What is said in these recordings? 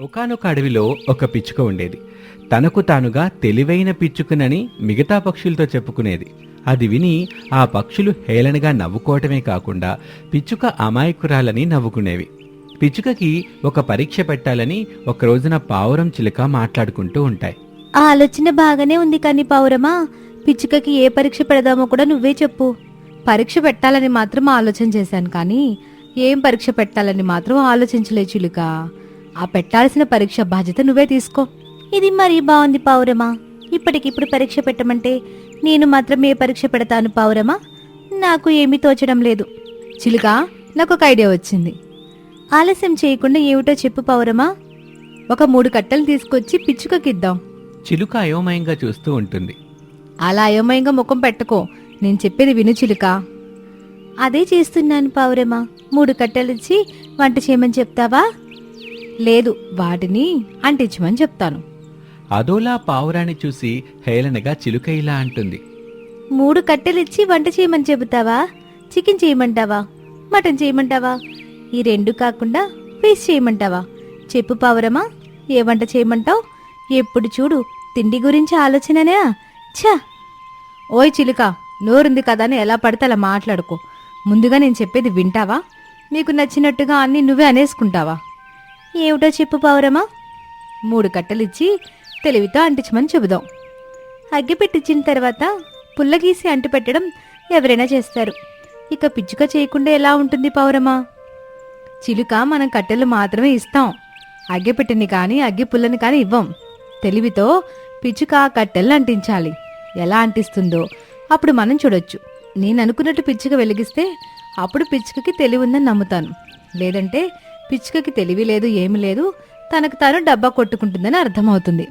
ఒకానొక అడవిలో ఒక పిచ్చుక ఉండేది. తనకు తానుగా తెలివైన పిచ్చుకనని మిగతా పక్షులతో చెప్పుకునేది. అది విని ఆ పక్షులు హేళనగా నవ్వుకోవటమే కాకుండా పిచ్చుక అమాయకురాలని నవ్వుకునేవి. పిచ్చుకకి ఒక పరీక్ష పెట్టాలని ఒక రోజున పావురం చిలుక మాట్లాడుకుంటూ ఉంటాయి. ఆ ఆలోచన బాగానే ఉంది కానీ పావురమా పిచ్చుకకి ఏ పరీక్ష పెడదామో కూడా నువ్వే చెప్పు. పరీక్ష పెట్టాలని మాత్రం ఆలోచన చేశాను కానీ ఏం పరీక్ష పెట్టాలని మాత్రం ఆలోచించలే చిలుక. ఆ పెట్టాల్సిన పరీక్ష బాధ్యత నువ్వే తీసుకో. ఇది మరీ బాగుంది పౌరమా. ఇప్పటికిప్పుడు పరీక్ష పెట్టమంటే నేను మాత్రం ఏ పరీక్ష పెడతాను పౌరమా. నాకు ఏమీ తోచడం లేదు. చిలుక నాకు ఒక ఐడియా వచ్చింది. ఆలస్యం చేయకుండా ఏమిటో చెప్పు పౌరమా. ఒక మూడు కట్టెలు తీసుకొచ్చి పిచ్చుకకిద్దాం. చిలుక అయోమయంగా చూస్తూ ఉంటుంది. అలా అయోమయంగా ముఖం పెట్టుకో. నేను చెప్పేది విను చిలుక. అదే చేస్తున్నాను పావురమా మూడు కట్టెలిచ్చి వంట చేయమని చెప్తావా? లేదు వాటిని అంటించమని చెప్తాను. అదోలా పావురాన్ని చూసి హేళనగా చిలుక ఇలా అంటుంది. మూడు కట్టెలిచ్చి వంట చేయమని చెబుతావా? చికెన్ చేయమంటావా? మటన్ చేయమంటావా? ఈ రెండు కాకుండా ఫిష్ చేయమంటావా? చెప్పు పావురమా ఏ వంట చేయమంటావు? ఎప్పుడు చూడు తిండి గురించి ఆలోచననే? ఛా! ఓయ్ చిలుక నోరుంది కదా అని ఎలా పడితే అలా మాట్లాడుకో. ముందుగా నేను చెప్పేది వింటావా? నీకు నచ్చినట్టుగా అన్ని నువ్వే అనేసుకుంటావా? ఏమిటో చెప్పు పావురమా మూడు కట్టలిచ్చి తెలివితో అంటించమని చెబుదాం. అగ్గి పెట్టించిన తర్వాత పుల్లగీసి అంటు పెట్టడం ఎవరైనా చేస్తారు. ఇక పిచ్చుక చేయకుండా ఎలా ఉంటుంది పౌరమా చిలుక మనం కట్టెలు మాత్రమే ఇస్తాం. అగ్గి పెట్టిని కానీ అగ్గి పుల్లని కానీ ఇవ్వం. తెలివితో పిచ్చుక ఆ కట్టెలను అంటించాలి. ఎలా అంటిస్తుందో అప్పుడు మనం చూడొచ్చు. నేను అనుకున్నట్టు పిచ్చుక వెలిగిస్తే అప్పుడు పిచ్చుకకి తెలివి ఉందని నమ్ముతాను. లేదంటే పిచ్చుకకి తెలివి లేదు ఏమి లేదు. తనకు తాను డబ్బా కొట్టుకుంటుందని అర్థమవుతుంది.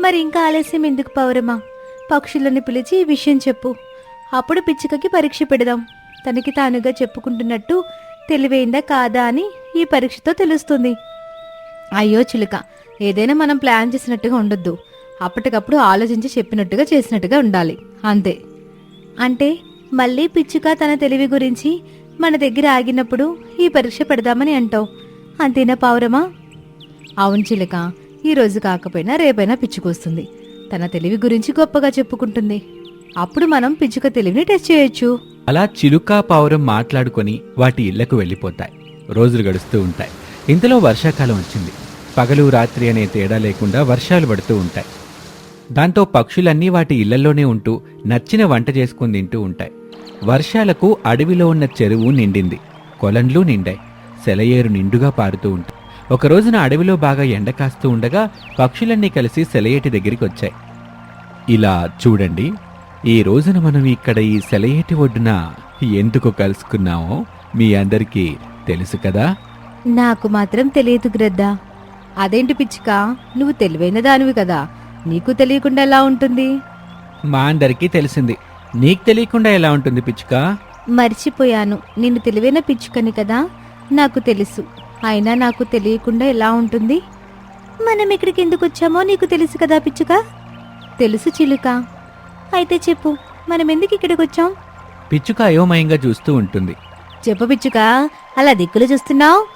మరి ఇంకా ఆలస్యం ఎందుకు పౌరమా? పక్షులను పిలిచి ఈ విషయం చెప్పు. అప్పుడు పిచ్చుకకి పరీక్ష పెడదాం. తనకి తానుగా చెప్పుకుంటున్నట్టు తెలివైందా కాదా అని ఈ పరీక్షతో తెలుస్తుంది. అయ్యో చిలుక ఏదైనా మనం ప్లాన్ చేసినట్టుగా ఉండొద్దు. అప్పటికప్పుడు ఆలోచించి చెప్పినట్టుగా చేసినట్టుగా ఉండాలి. అంతే. అంటే మళ్ళీ పిచ్చుక తన తెలివి గురించి మన దగ్గర ఆగినప్పుడు ఈ పరీక్ష పెడదామని అంటావు. అంతేనా పావురమా? అవును చిలక ఈరోజు కాకపోయినా రేపైనా పిచ్చుకొస్తుంది తన తెలివి గురించి గొప్పగా చెప్పుకుంటుంది. అప్పుడు మనం పిచ్చుక తెలివిని టెస్ట్ చేయొచ్చు. అలా చిలుక పావురం మాట్లాడుకొని వాటి ఇళ్ళకు వెళ్ళిపోతాయి. రోజులు గడుస్తూ ఉంటాయి. ఇంతలో వర్షాకాలం వచ్చింది. పగలు రాత్రి అనే తేడా లేకుండా వర్షాలు పడుతూ ఉంటాయి. దాంతో పక్షులన్నీ వాటి ఇళ్ళలోనే ఉంటూ నచ్చిన వంట చేసుకుని తింటూ ఉంటాయి. వర్షాలకు అడవిలో ఉన్న చెరువు నిండింది. కొలండ్లు నిండాయి. సెలయేరు నిండుగా పారుతూ ఉంటాయి ఒక రోజున అడవిలో బాగా ఎండ కాస్తూ ఉండగా పక్షులన్నీ కలిసి సెలయేటి దగ్గరికి వచ్చాయి. ఇలా చూడండి ఈ రోజున మనం ఇక్కడ ఈ సెలయేటి ఒడ్డున ఎందుకు కలుసుకున్నామో మీ అందరికీ తెలుసు కదా? నాకు మాత్రం తెలియదు గ్రద్ద. అదేంటి పిచ్చుక? నువ్వు తెలివైన దానివి కదా. నీకు తెలియకుండా ఎలా ఉంటుంది? మా అందరికీ తెలిసింది. నీకు తెలియకుండా ఎలా ఉంటుంది పిచ్చుక? మర్చిపోయాను. నేను తెలివైన పిచ్చుకని కదా? నాకు తెలుసు. అయినా నాకు తెలియకుండా ఎలా ఉంటుంది? మనం ఇక్కడికి ఎందుకు వచ్చామో నీకు తెలుసు కదా పిచ్చుక? తెలుసు చిలుక. అయితే చెప్పు మనం ఎందుకు ఇక్కడికి వచ్చాం? పిచ్చుక అయోమయంగా చూస్తూ ఉంటుంది. చెప్పు పిచ్చుక. అలా దిక్కులు చూస్తున్నావు?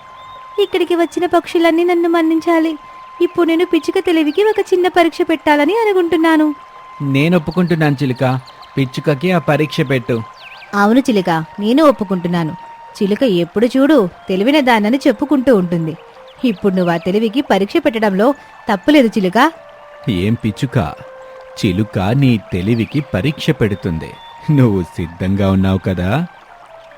ఇక్కడికి వచ్చిన పక్షులన్నీ నన్ను మన్నించాలి. ఇప్పుడు నేను పిచ్చుక తెలివికి ఒక చిన్న పరీక్ష పెట్టాలని అనుకుంటున్నాను. నేను ఒప్పుకుంటున్నాను చిలుక. పిచ్చుకకి ఆ పరీక్ష పెట్టు. అవును చిలుక. నేను ఒప్పుకుంటున్నాను. చిలుక ఎప్పుడు చూడు తెలివిన దానని చెప్పుకుంటూ ఉంటుంది. ఇప్పుడు నువ్వు ఆ తెలివికి పరీక్ష పెట్టడంలో తప్పులేదు చిలుక. ఏం పిచ్చుక? చిలుక నీ తెలివికి పరీక్ష పెడుతుంది. నువ్వు సిద్ధంగా ఉన్నావు కదా?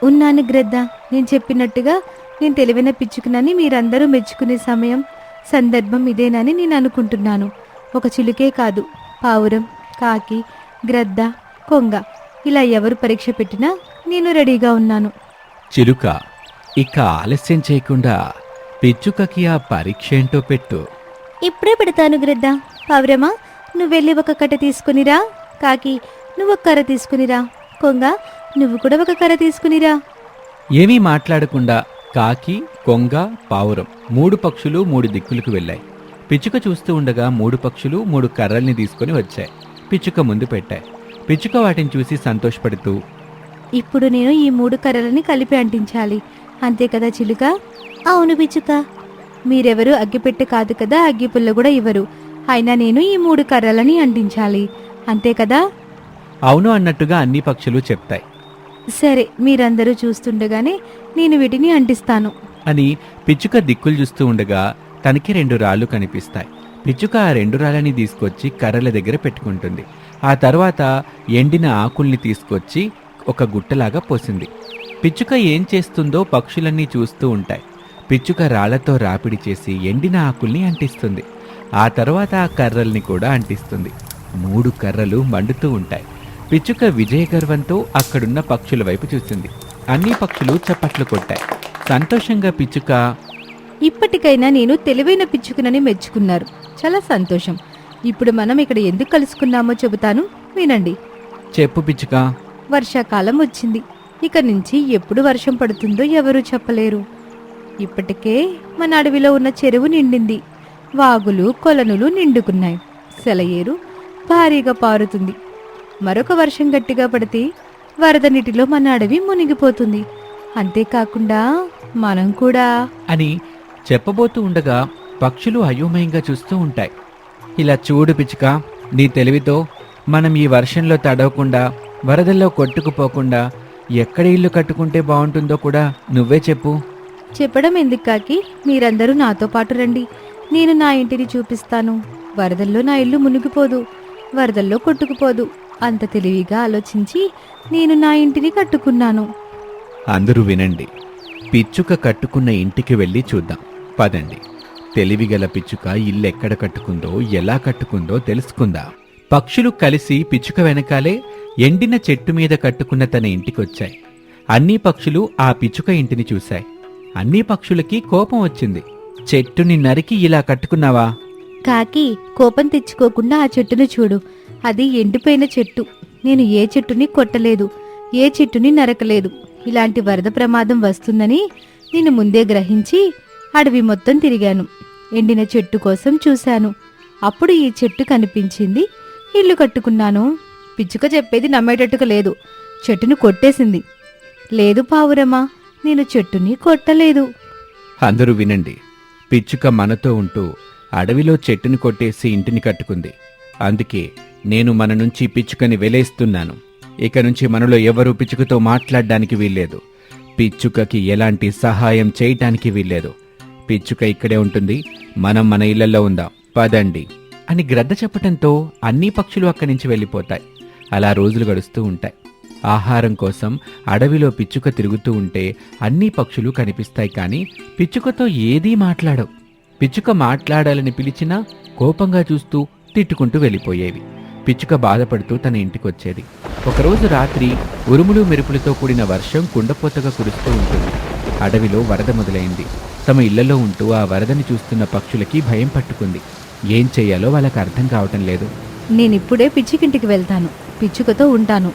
ఉన్నాను గ్రద్ద. నేను చెప్పినట్టుగా నేను తెలివైన పిచ్చుకునని మీరందరూ మెచ్చుకునే సమయం సందర్భం ఇదేనని నేను అనుకుంటున్నాను. ఒక చిలుకే కాదు పావురం కాకి గ్రద్ద కొంగ. ఇలా ఎవరు పరీక్ష పెట్టినా నేను రెడీగా ఉన్నాను. చిలుక ఇక ఆలస్యం చేయకుండా పిచ్చుకకి ఆ పరీక్ష ఏంటో పెట్టు. ఇప్పుడే పెడతాను గ్రద్ద. పావురమా నువ్వు వెళ్ళి ఒక కట్ట తీసుకునిరా కాకి నువ్వు ఒక కర్ర తీసుకునిరా కొంగ నువ్వు కూడా ఒక కర్ర తీసుకునిరా ఏమీ మాట్లాడకుండా కాకి కొంగ పావురం. మూడు పక్షులు మూడు దిక్కులకు వెళ్ళాయి. పిచ్చుక చూస్తూ ఉండగా మూడు పక్షులు మూడు కర్రల్ని తీసుకొని వచ్చాయి. పిచ్చుక ముందు పెట్టాయి. పిచ్చుక వాటిని చూసి సంతోషపడుతూ ఇప్పుడు నేను ఈ మూడు కర్రలని కలిపి అంటించాలి. అంతే కదా చిలుక? అవును పిచ్చుక. మీరెవరు అగ్గిపెట్టె కాదు కదా అగ్గిపుల్ల కూడా ఇవ్వరు. అయినా నేను ఈ మూడు కర్రలని అంటించాలి. అంతే కదా? అవును అన్నట్టుగా అన్ని పక్షులు చెప్తాయి. సరే మీరందరూ చూస్తుండగానే నేను వీటిని అంటిస్తాను. అని పిచ్చుక దిక్కులు చూస్తూ ఉండగా తనకి రెండు రాళ్ళు కనిపిస్తాయి. పిచ్చుక ఆ రెండు రాళ్ళని తీసుకొచ్చి కర్రల దగ్గర పెట్టుకుంటుంది. ఆ తర్వాత ఎండిన ఆకుల్ని తీసుకొచ్చి ఒక గుట్టలాగా పోసింది. పిచ్చుక ఏం చేస్తుందో పక్షులన్నీ చూస్తూ ఉంటాయి. పిచ్చుక రాళ్ళతో రాపిడి చేసి ఎండిన ఆకుల్ని అంటిస్తుంది. ఆ తర్వాత ఆ కర్రల్ని కూడా అంటిస్తుంది. మూడు కర్రలు మండుతూ ఉంటాయి. పిచ్చుక విజయగర్వంతో అక్కడున్న పక్షుల వైపు చూసింది. అన్ని పక్షులు చప్పట్లు కొట్టాయి. సంతోషంగా పిచ్చుక? ఇప్పటికైనా నేను తెలివైన పిచ్చుకునని మెచ్చుకున్నారు. చాలా సంతోషం. ఇప్పుడు మనం ఇక్కడ ఎందుకు కలుసుకున్నామో చెబుతాను. వినండి. చెప్పు పిచ్చుక. వర్షాకాలం వచ్చింది. ఇక నుంచి ఎప్పుడు వర్షం పడుతుందో ఎవరూ చెప్పలేరు. ఇప్పటికే మన అడవిలో ఉన్న చెరువు నిండింది. వాగులు కొలనులు నిండుకున్నాయి. సెలయేరు భారీగా పారుతుంది. మరొక వర్షం గట్టిగా పడితే వరద నీటిలో మన అడవి మునిగిపోతుంది. అంతేకాకుండా మనం కూడా. అని చెప్పబోతూ ఉండగా పక్షులు అయోమయంగా చూస్తూ ఉంటాయి. ఇలా చూడు పిచ్చుక నీ తెలివితో మనం ఈ వర్షంలో తడవకుండా వరదల్లో కొట్టుకుపోకుండా ఎక్కడ ఇల్లు కట్టుకుంటే బాగుంటుందో కూడా నువ్వే చెప్పు. చెప్పడం ఎందుకు కాకి? మీరందరూ నాతో పాటు రండి. నేను నా ఇంటిని చూపిస్తాను. వరదల్లో నా ఇల్లు మునిగిపోదు. వరదల్లో కొట్టుకుపోదు. అంత తెలివిగా ఆలోచించి నేను నా ఇంటిని కట్టుకున్నాను. అందరూ వినండి. పిచ్చుక కట్టుకున్న ఇంటికి వెళ్ళి చూద్దాం. పదండి. తెలివిగల పిచ్చుక ఇల్లు ఎక్కడ కట్టుకుందో ఎలా కట్టుకుందో తెలుసుకుందాం. పక్షులు కలిసి పిచ్చుక వెనకాలే ఎండిన చెట్టు మీద కట్టుకున్న తన ఇంటికొచ్చాయి. అన్ని పక్షులు ఆ పిచ్చుక ఇంటిని చూశాయి. అన్ని పక్షులకి కోపం వచ్చింది. చెట్టుని నరికి ఇలా కట్టుకున్నావా? కాకి కోపం తెచ్చుకోకుండా ఆ చెట్టును చూడు. అది ఎండిపోయిన చెట్టు. నేను ఏ చెట్టుని కొట్టలేదు. ఏ చెట్టుని నరకలేదు. ఇలాంటి వరద ప్రమాదం వస్తుందని నేను ముందే గ్రహించి అడవి మొత్తం తిరిగాను. ఎండిన చెట్టు కోసం చూశాను. అప్పుడు ఈ చెట్టు కనిపించింది. ఇల్లు కట్టుకున్నాను. పిచ్చుక చెప్పేది నమ్మేటట్టుగా లేదు. చెట్టును కొట్టేసింది. లేదు పావురమా నేను చెట్టుని కొట్టలేదు. అందరూ వినండి. పిచ్చుక మనతో ఉంటూ అడవిలో చెట్టుని కొట్టేసి ఇంటిని కట్టుకుంది. అందుకే నేను మన నుంచి పిచ్చుకని వెలేస్తున్నాను. ఇక నుంచి మనలో ఎవరూ పిచ్చుకతో మాట్లాడడానికి వీల్లేదు. పిచ్చుకకి ఎలాంటి సహాయం చేయటానికి వీల్లేదు. పిచ్చుక ఇక్కడే ఉంటుంది మనం మన ఇళ్ళలో ఉందాం పదండి అని గ్రద్ద చెప్పటంతో అన్ని పక్షులు అక్కడి నుంచి వెళ్ళిపోతాయి. అలా రోజులు గడుస్తూ ఉంటాయి. ఆహారం కోసం అడవిలో పిచ్చుక తిరుగుతూ ఉంటే అన్ని పక్షులు కనిపిస్తాయి కానీ పిచ్చుకతో ఏదీ మాట్లాడవు. పిచ్చుక మాట్లాడాలని పిలిచినా కోపంగా చూస్తూ తిట్టుకుంటూ వెళ్ళిపోయేవి. పిచ్చుక బాధపడుతూ తన ఇంటికొచ్చేది. ఒకరోజు రాత్రి ఉరుములు మెరుపులతో కూడిన వర్షం కుండపోతగా కురుస్తూ ఉంటుంది. అడవిలో వరద మొదలైంది. తమ ఇళ్ళలో ఉంటూ ఆ వరదని చూస్తున్న పక్షులకి భయం పట్టుకుంది. ఏం చెయ్యాలో వాళ్ళకి అర్థం కావటం లేదు. నేనిప్పుడే పిచ్చికింటికి వెళ్తాను. పిచ్చుకతో ఉంటాను.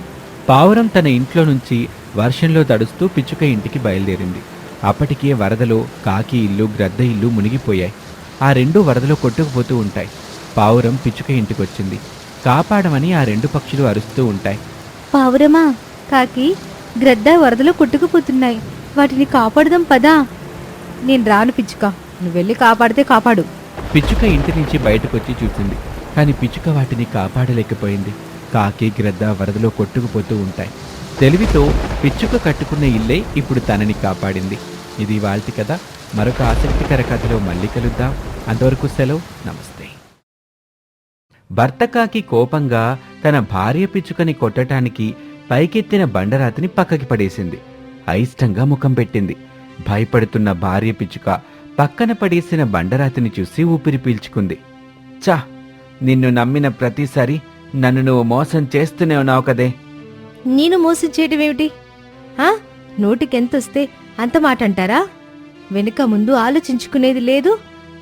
పావురం తన ఇంట్లో నుంచి వర్షంలో తడుస్తూ పిచ్చుక ఇంటికి బయలుదేరింది. అప్పటికే వరదలో కాకి ఇల్లు గ్రద్ద ఇల్లు మునిగిపోయాయి. ఆ రెండు వరదలో కొట్టుకుపోతూ ఉంటాయి. పావురం పిచ్చుక ఇంటికొచ్చింది. కాపాడమని ఆ రెండు పక్షులు అరుస్తూ ఉంటాయి. పావురమా కాకి గ్రద్ద వరదలో కొట్టుకుపోతున్నాయి. వాటిని కాపాడదాం పదా. నేను రాను పిచ్చుక. నువ్వు వెళ్ళి కాపాడితే కాపాడు. పిచ్చుక ఇంటి నుంచి బయటకొచ్చి చూసింది. కానీ పిచ్చుక వాటిని కాపాడలేకపోయింది. కాకి గ్రద్ద వరదలో కొట్టుకుపోతూ ఉంటాయి. తెలివితో పిచ్చుక కట్టుకున్న ఇల్లే ఇప్పుడు తనని కాపాడింది. ఇది వాళ్ళ కథ. మరొక ఆసక్తికర కథలో మళ్ళీ కలుద్దాం. అంతవరకు సెలవు. నమస్తే. భర్తకాకి కోపంగా తన భార్య పిచ్చుకని కొట్టటానికి పైకెత్తిన బండరాతిని పక్కకి పడేసింది. అయిష్టంగా ముఖం పెట్టింది. భయపడుతున్న భార్య పిచ్చుక పక్కన పడేసిన బండరాతిని చూసి ఊపిరి పీల్చుకుంది. చా నిన్ను నమ్మిన ప్రతిసారి నన్ను నువ్వు మోసం చేస్తూనే ఉన్నావు కదే. నేను మోసం చేయడం ఆ? నోటికెంతొస్తే అంత మాట అంటారా వెనుక ముందు ఆలోచించుకునేది లేదు.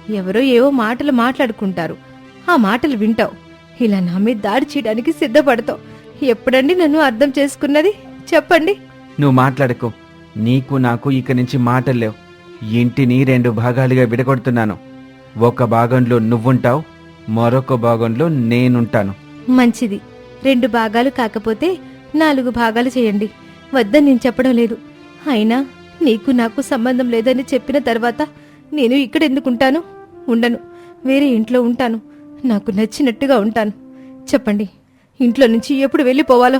ఎవరో ఏవో మాటలు మాట్లాడుకుంటారు. ఆ మాటలు వింటావు. ఇలా నా మీద దాడి చేయడానికి సిద్ధపడతావు. ఎప్పుడండి నన్ను అర్థం చేసుకున్నది? చెప్పండి. నువ్వు మాట్లాడకు. నీకు నాకు ఇక నుంచి మాటలు లేవు. ఇంటిని రెండు భాగాలుగా విడగొడుతున్నాను. ఒక భాగంలో నువ్వుంటావు మరొక భాగంలో నేనుంటాను. మంచిది. రెండు భాగాలు కాకపోతే నాలుగు భాగాలు చేయండి. వద్దని నేను చెప్పడం లేదు. అయినా నీకు నాకు సంబంధం లేదని చెప్పిన తర్వాత నేను ఇక్కడ ఎందుకుంటాను ఉండను. వేరే ఇంట్లో ఉంటాను. నాకు నచ్చినట్టుగా ఉంటాను. చెప్పండి ఇంట్లో నుంచి ఎప్పుడు వెళ్ళిపోవాలో?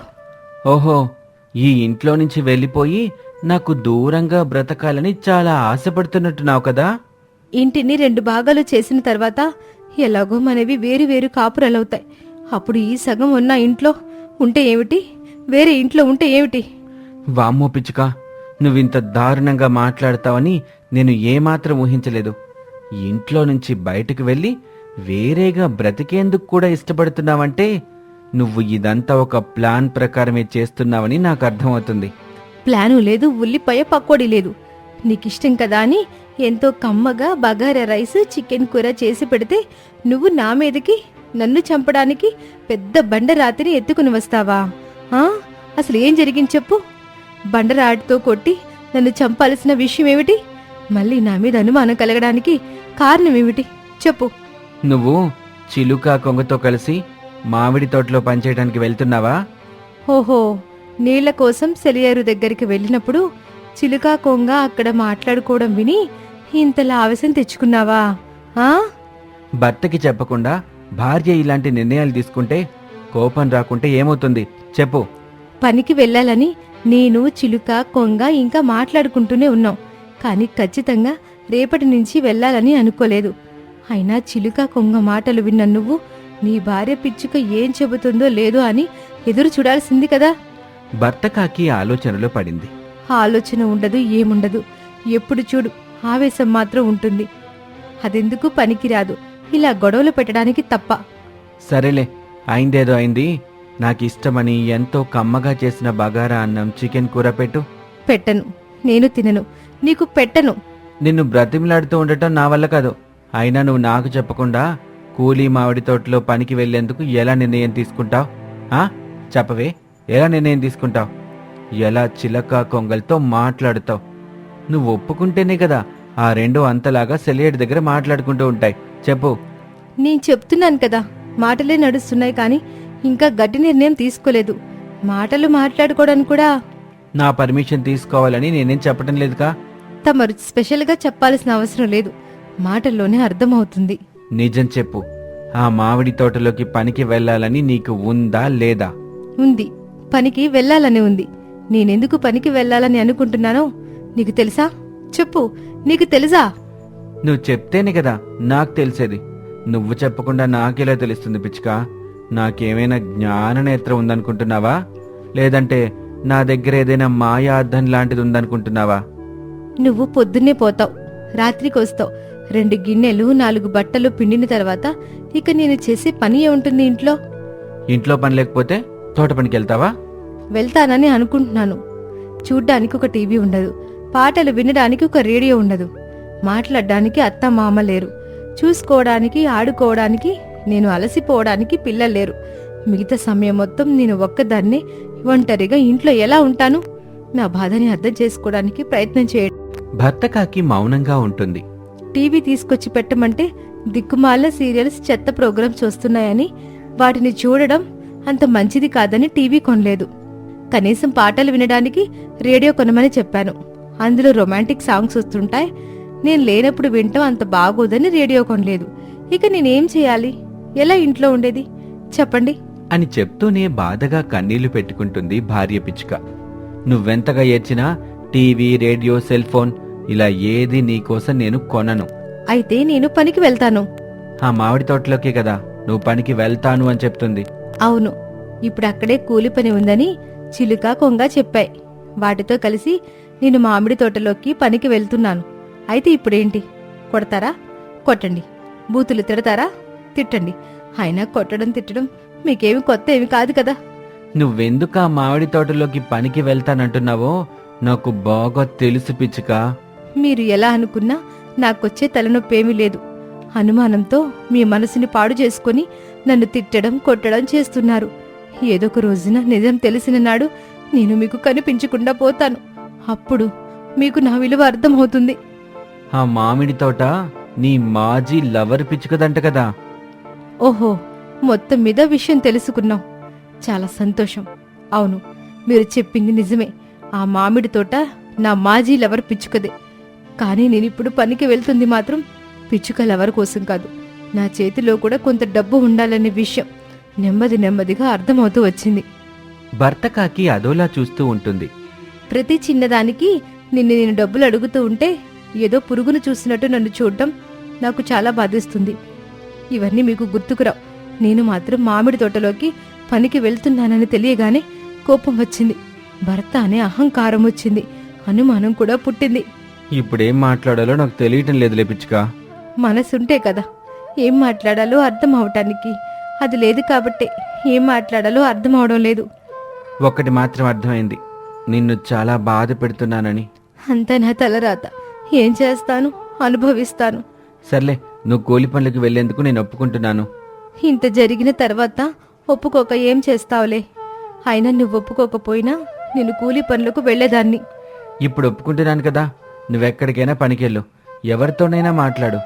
ఓహో ఈ ఇంట్లో నుంచి వెళ్ళిపోయి నాకు దూరంగా బ్రతకాలని చాలా ఆశపడుతున్నట్టున్నావు కదా? ఇంటిని రెండు భాగాలు చేసిన తర్వాత ఎలాగో మనవి వేరు వేరు కాపురాలవుతాయి. అప్పుడు ఈ సగం ఉన్న ఇంట్లో ఉంటే ఏమిటి? వేరే ఇంట్లో ఉంటే ఏమిటి? వామ్మో పిచ్చుక నువ్వింత దారుణంగా మాట్లాడతావని నేను ఏమాత్రం ఊహించలేదు. ఇంట్లో నుంచి బయటకు వెళ్ళి వేరేగా బ్రతికేందుకు కూడా ఇష్టపడుతున్నావంటే నువ్వు ఇదంతా ఒక ప్లాన్ ప్రకారమే చేస్తున్నావని నాకు అర్థమవుతుంది. ప్లాను లేదు ఉల్లిపాయ పకోడీ లేదు. నీకిష్టం కదా అని ఎంతో కమ్మగా బగారా రైస్ చికెన్ కూర చేసి పెడితే నువ్వు నా మీదకి నన్ను చంపడానికి పెద్ద బండరాతిని ఎత్తుకుని వస్తావా? ఆ? అసలు ఏం జరిగింది చెప్పు. బండరాటితో కొట్టి నన్ను చంపాల్సిన విషయం ఏమిటి మళ్ళీ నా మీద అనుమానం కలగడానికి కారణం ఏమిటి చెప్పు. నువ్వు చిలుక కొంగతో కలిసి మామిడి తోటలో పనిచేయడానికి వెళ్తున్నావా? ఓహో నీళ్ళ కోసం సెలియారు దగ్గరికి వెళ్ళినప్పుడు చిలుకా కొంగ అక్కడ మాట్లాడుకోవడం విని ఇంతలా ఆవేశం తెచ్చుకున్నావా? ఆ? భర్తకి చెప్పకుండా భార్య ఇలాంటి నిర్ణయాలు తీసుకుంటే కోపం రాకుంటే ఏమవుతుంది? చెప్పు. పనికి వెళ్ళాలని నేను చిలుక కొంగ ఇంకా మాట్లాడుకుంటూనే ఉన్నాం. కానీ ఖచ్చితంగా రేపటి నుంచి వెళ్ళాలని అనుకోలేదు. అయినా చిలుక కొంగ మాటలు విన్న నువ్వు నీ భార్య పిచ్చుక ఏం చెబుతుందో లేదో అని ఎదురు చూడాల్సింది కదా. భర్త కాకి ఆలోచనలో పడింది. ఆలోచన ఉండదు ఏముండదు. ఎప్పుడు చూడు ఆవేశం మాత్రం ఉంటుంది. అదెందుకు పనికిరాదు. ఇలా గొడవలు పెట్టడానికి తప్ప. సరేలే అయిందేదో అయింది. నాకు ఇష్టమని ఎంతో కమ్మగా చేసిన బగారా అన్నం చికెన్ కూర పెట్టు. పెట్టను నేను తినను. నీకు పెట్టను. నిన్ను బ్రతిమలాడుతూ ఉండటం నా వల్ల కాదు. అయినా నువ్వు నాకు చెప్పకుండా కూలీ మామిడి తోటలో పనికి వెళ్ళేందుకు ఎలా నిర్ణయం తీసుకుంటావు? ఆ? చెప్పవే ఎలా నిర్ణయం తీసుకుంటావు? ఎలా చిలక కొంగలతో మాట్లాడుతావు? నువ్వు ఒప్పుకుంటేనే కదా ఆ రెండు అంతలాగా సెలియడ్ దగ్గర మాట్లాడుకుంటూ ఉంటాయి. చెప్పు. నేను చెప్తున్నాను కదా మాటలే నడుస్తున్నాయి కానీ ఇంకా గట్టి నిర్ణయం తీసుకోలేదు. మాటలు మాట్లాడుకోవడానికి కూడా నా పర్మిషన్ తీసుకోవాలని నేనేం చెప్పడం లేదుగా తమరు స్పెషల్గా చెప్పాల్సిన అవసరం లేదు. మాటల్లోనే అర్థమవుతుంది. నిజం చెప్పు. ఆ మామిడి తోటలోకి పనికి వెళ్ళాలని నీకు ఉందా లేదా? ఉంది. పనికి వెళ్ళాలని ఉంది. నేనెందుకు పనికి వెళ్ళాలని అనుకుంటున్నానో నీకు తెలుసా? చెప్పు. నీకు తెలుసా? నువ్వు చెప్తేనే కదా నాకు తెలిసేది. నువ్వు చెప్పకుండా నాకెలా తెలుస్తుంది పిచ్చుక? నాకేమైనా జ్ఞాన నేత్రం ఉందనుకుంటున్నావా? లేదంటే నా దగ్గర ఏదైనా మాయా అర్థం లాంటిది ఉందనుకుంటున్నావా? నువ్వు పొద్దున్నే పోతావు. రాత్రికి వస్తావు. రెండు గిన్నెలు నాలుగు బట్టలు పిండిన తర్వాత ఇక నేను చేసే పని ఏముంటుంది ఇంట్లో? ఇంట్లో పని లేకపోతే తోట పనికి వెళ్తావా? వెళ్తానని అనుకుంటున్నాను. చూడ్డానికి ఒక టీవీ ఉండదు. పాటలు వినడానికి ఒక రేడియో ఉండదు. మాట్లాడడానికి అత్త మామ లేరు. చూసుకోవడానికి ఆడుకోవడానికి నేను అలసిపోవడానికి పిల్లలు లేరు. మిగతా సమయం మొత్తం నేను ఒక్కదాన్నే ఒంటరిగా ఇంట్లో ఎలా ఉంటాను? నా బాధని అర్థం చేసుకోవడానికి ప్రయత్నం చేయడం. భర్త కాకి మౌనంగా ఉంటుంది. టీవీ తీసుకొచ్చి పెట్టమంటే దిక్కుమాల సీరియల్స్ చెత్త ప్రోగ్రామ్స్ వస్తున్నాయని వాటిని చూడడం అంత మంచిది కాదని టీవీ కొనలేదు. కనీసం పాటలు వినడానికి రేడియో కొనమని చెప్పాను. అందులో రొమాంటిక్ సాంగ్స్ వస్తుంటాయి. నేను లేనప్పుడు వినటం అంత బాగోదని రేడియో కొనలేదు. ఇక నేనేం చేయాలి? ఎలా ఇంట్లో ఉండేది? చెప్పండి. అని చెప్తూనే బాధగా కన్నీళ్ళు పెట్టుకుంటుంది భార్య పిచ్చుక. నువ్వెంతగా ఏడ్చినా టీవీ రేడియో సెల్ ఫోన్ ఇలా ఏది నీకోసం నేను కొనను. అయితే నేను పనికి వెళ్తాను. ఆ మామిడి తోటలోకే కదా నువ్వు పనికి వెళ్తాను అని చెప్తుంది. అవును ఇప్పుడు అక్కడే కూలి పని ఉందని చిలుక కొంగ చెప్పాయి. వాటితో కలిసి నేను మామిడి తోటలోకి పనికి వెళ్తున్నాను. అయితే ఇప్పుడేంటి? కొడతారా? కొట్టండి. బూతులు తిడతారా? తిట్టండి. అయినా కొట్టడం తిట్టడం మీకేమి కొత్త ఏమి కాదు కదా. నువ్వెందుకు ఆ మామిడి తోటలోకి పనికి వెళ్తానంటున్నావో నాకు బాగా తెలుసు పిచ్చుక. మీరు ఎలా అనుకున్నా నాకొచ్చే తలనొప్పి ఏమీ లేదు. అనుమానంతో మీ మనసుని పాడు చేసుకుని నన్ను తిట్టడం కొట్టడం చేస్తున్నారు. ఏదో ఒక రోజున నిజం తెలిసిన నాడు నేను మీకు కనిపించకుండా పోతాను. అప్పుడు మీకు నా విలువ అర్థమవుతుంది. ఆ మామిడి తోట నీ మాజీ లవర్ పిచ్చుకదంట కదా. ఓహో మొత్తం మీద విషయం తెలుసుకున్నాం. చాలా సంతోషం. అవును మీరు చెప్పింది నిజమే. ఆ మామిడి తోట నా మాజీ లవర్ పిచ్చుకదే. కానీ నేను ఇప్పుడు పనికి వెళ్తుంది మాత్రం పిచ్చుకలు ఎవరి కోసం కాదు. నా చేతిలో కూడా కొంత డబ్బు ఉండాలనే విషయం నెమ్మది నెమ్మదిగా అర్థమవుతూ వచ్చింది. భర్త కాకి అదోలా చూస్తూ ఉంటుంది. ప్రతి చిన్నదానికి నిన్ను నేను డబ్బులు అడుగుతూ ఉంటే ఏదో పురుగును చూసినట్టు నన్ను చూడటం నాకు చాలా బాధిస్తుంది. ఇవన్నీ మీకు గుర్తుకురావు. నేను మాత్రం మామిడి తోటలోకి పనికి వెళ్తున్నానని తెలియగానే కోపం వచ్చింది. భర్త అనే అహంకారం వచ్చింది. అనుమానం కూడా పుట్టింది. ఇప్పుడేం మాట్లాడాలో నాకు తెలియటం లేదు లేపిచ్చుక మనసుంటే కదా ఏం మాట్లాడాలో అర్థం అవటానికి అది లేదు కాబట్టే ఏం మాట్లాడాలో అర్థం అవడం లేదు. ఒక్కటి మాత్రం అర్థమైంది. నిన్ను చాలా బాధ పెడుతున్నానని. అంతా నా తలరాత ఏం చేస్తాను? అనుభవిస్తాను. సర్లే నువ్వు కూలి పనులకు వెళ్ళేందుకు నేను ఒప్పుకుంటున్నాను. ఇంత జరిగిన తర్వాత ఒప్పుకోక ఏం చేస్తావులే? అయినా నువ్వు ఒప్పుకోకపోయినా నేను కూలి పనులకు వెళ్ళేదాన్ని. ఇప్పుడు ఒప్పుకుంటున్నాను కదా. నువ్వెక్కడికైనా పనికెళ్ళు. ఎవరితోనైనా మాట్లాడు.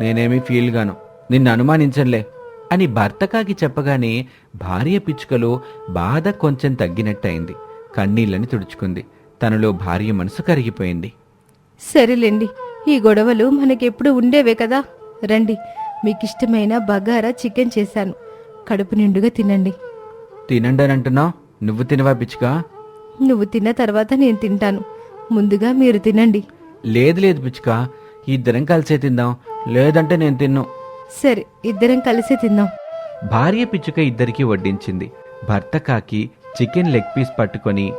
నేనేమీ ఫీల్ గాను నిన్ను అనుమానించనులే అని భర్త కాకి చెప్పగానే భార్య పిచ్చుకలో బాధ కొంచెం తగ్గినట్టయింది. కన్నీళ్ళని తుడుచుకుంది. తనలో భార్య మనసు కరిగిపోయింది. సరేలేండి. ఈ గొడవలు మనకెప్పుడు ఉండేవే కదా. రండి. మీకిష్టమైన బగారా చికెన్ చేశాను. కడుపు నిండుగా తినండి. తినండి అని అంటున్నావు? నువ్వు తినవా పిచ్చుక? నువ్వు తిన్న తర్వాత నేను తింటాను. ముందుగా మీరు తినండి. లేదు లేదు పిచ్చుక ఇద్దరం కలిసే తిందాం. లేదంటే నేను తిన్ను. సరే ఇద్దరం కలిసి తిందాం. భార్య పిచ్చుక ఇద్దరికి వడ్డించింది. భర్త కాకి చికెన్ లెగ్ పీస్ పట్టుకొని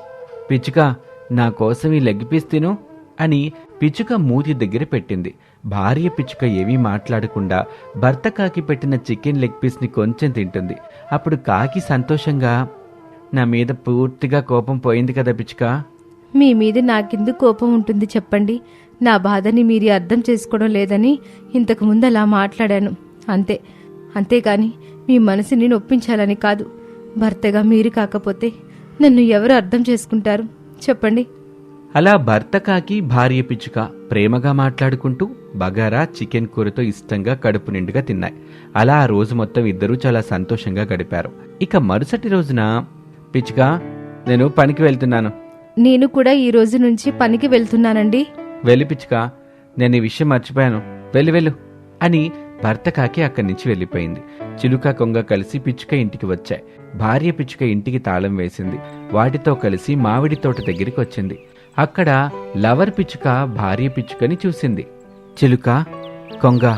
పిచ్చుక నా కోసం ఈ లెగ్ పీస్ తిను అని పిచ్చుక మూతి దగ్గర పెట్టింది. భార్య పిచ్చుక ఏమీ మాట్లాడకుండా భర్త కాకి పెట్టిన చికెన్ లెగ్ పీస్ని కొంచెం తింటుంది. అప్పుడు కాకి సంతోషంగా నా మీద పూర్తిగా కోపం పోయింది కదా పిచ్చుక మీ మీద నాకెందుకు కోపం ఉంటుంది చెప్పండి. నా బాధని మీరు అర్థం చేసుకోవడం లేదని ఇంతకు ముందు అలా మాట్లాడాను. అంతే. అంతేకాని మీ మనసుని నొప్పించాలని కాదు. భర్తగా మీరు కాకపోతే నన్ను ఎవరు అర్థం చేసుకుంటారు? చెప్పండి. అలా భర్త కాకి భార్య పిచ్చుక ప్రేమగా మాట్లాడుకుంటూ బగారా చికెన్ కూరతో ఇష్టంగా కడుపు నిండుగా తిన్నాయి. అలా ఆ రోజు మొత్తం ఇద్దరూ చాలా సంతోషంగా గడిపారు. ఇక మరుసటి రోజున పిచ్చుక నేను పనికి వెళ్తున్నాను. నేను కూడా ఈ రోజు నుంచి పనికి వెళ్తున్నానండి. వెళ్ళి పిచ్చుక నేను ఈ విషయం మర్చిపోయాను. వెళ్ళి వెళ్ళు అని భర్త కాకి అక్కడి నుంచి వెళ్ళిపోయింది. చిలుక కొంగ కలిసి పిచ్చుక ఇంటికి వచ్చాయి. భార్య పిచ్చుక ఇంటికి తాళం వేసింది. వాటితో కలిసి మామిడి తోట దగ్గరికి వచ్చింది. అక్కడ లవర్ పిచ్చుక భార్య పిచ్చుకని చూసింది. చిలుక కొంగ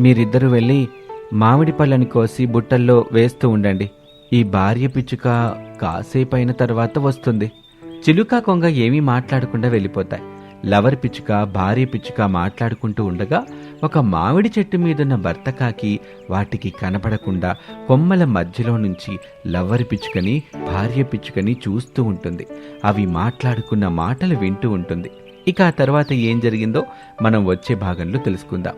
మీరిద్దరూ వెళ్ళి మామిడి పళ్ళని కోసి బుట్టల్లో వేస్తూ ఉండండి. ఈ భార్య పిచ్చుక కాసేపు అయిన తర్వాత వస్తుంది. చిలుక కొంగ ఏమీ మాట్లాడకుండా వెళ్ళిపోతాయి. లవర్ పిచ్చుక భార్య పిచ్చుక మాట్లాడుకుంటూ ఉండగా ఒక మామిడి చెట్టు మీదున్న భర్త కాకి వాటికి కనపడకుండా కొమ్మల మధ్యలో నుంచి లవర్ పిచ్చుకని భార్య పిచ్చుకని చూస్తూ ఉంటుంది. అవి మాట్లాడుకున్న మాటలు వింటూ ఉంటుంది. ఇక ఆ తర్వాత ఏం జరిగిందో మనం వచ్చే భాగంలో తెలుసుకుందాం.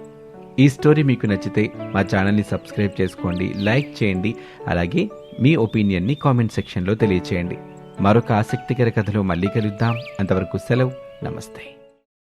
ఈ స్టోరీ మీకు నచ్చితే మా ఛానల్ని సబ్స్క్రైబ్ చేసుకోండి లైక్ చేయండి అలాగే మీ ఒపీనియన్ని కామెంట్ సెక్షన్లో తెలియచేయండి. మరొక ఆసక్తికర కథలో మళ్ళీ కలుద్దాం. అంతవరకు సెలవు. నమస్తే.